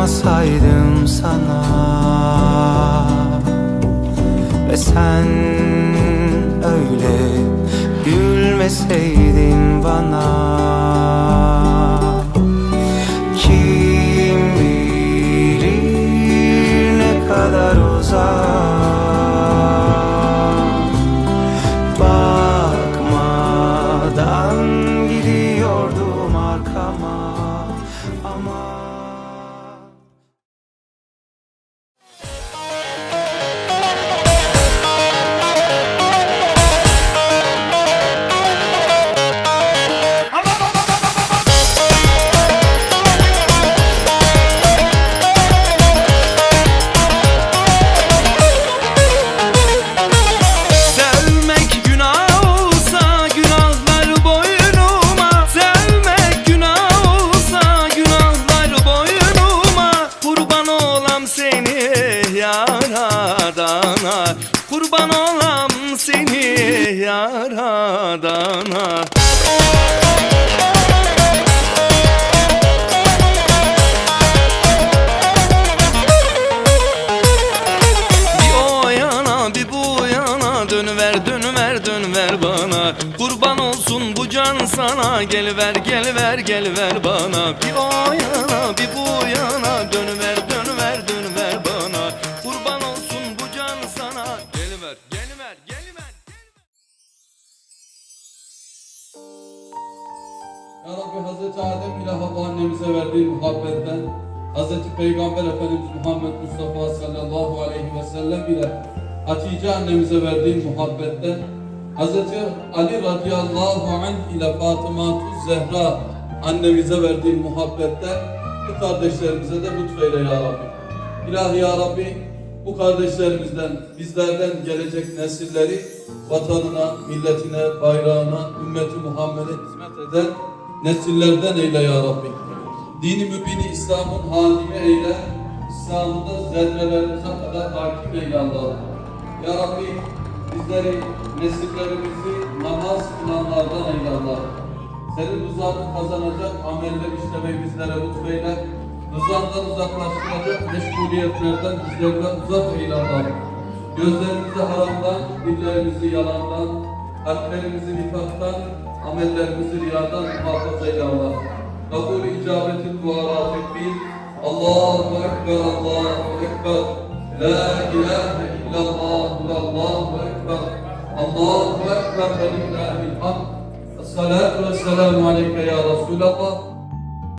Sormasaydım sana. Ve sen öyle gülmeseydin bana. Kim bilir ne kadar uzak. Bakmadan gidiyordum arkama ama olam seni yaradana. Kurban olam seni yaradana. Bir o yana bir bu yana. Dönüver dönüver dönüver bana. Kurban olsun bu can sana. Gel ver gel ver gel ver bana. Bir o yana bir bu yana. Dönüver dönüver Ya Rabbi Hazreti Adem ile Havva annemize verdiğin muhabbetten Hazreti Peygamber Efendimiz Muhammed Mustafa sallallahu aleyhi ve sellem ile Hatice annemize verdiğin muhabbetten Hazreti Ali radıyallahu anh ile Fatıma Zehra annemize verdiğin muhabbetten bu kardeşlerimize de lütfeyle ya Rabbi. İlahi ya Rabbi bu kardeşlerimizden, bizlerden gelecek nesilleri vatanına, milletine, bayrağına, ümmeti Muhammed'e hizmet eden nesillerden eyle ya Rabbi. Dini mübini İslam'ın hadimi eyle, İslam'ı da zerrelerimize kadar hakim eyle Allah'ım. Ya Rabbi bizleri, nesillerimizi namaz kılanlardan eyle Allah'ım. Senin rızanı kazanacak ameller işlemeyi bizlere lütfeyle. Rızandan uzaklaştıracak meşguliyetlerden bizlerden uzak eyle Allah'ım. Gözlerimizi haramdan, dillerimizi yalandan, kalplerimizi nifaktan, amellerimizi riyadan muhafaza eyle Allah. Kabul icabetin duara tekbir. Allahu Ekber, Allahu Ekber. La ilahe illallah, Allahu Ekber. Allahu Ekber ve lillahil hamd. Esselatu vesselamu aleyke ya Resulallah.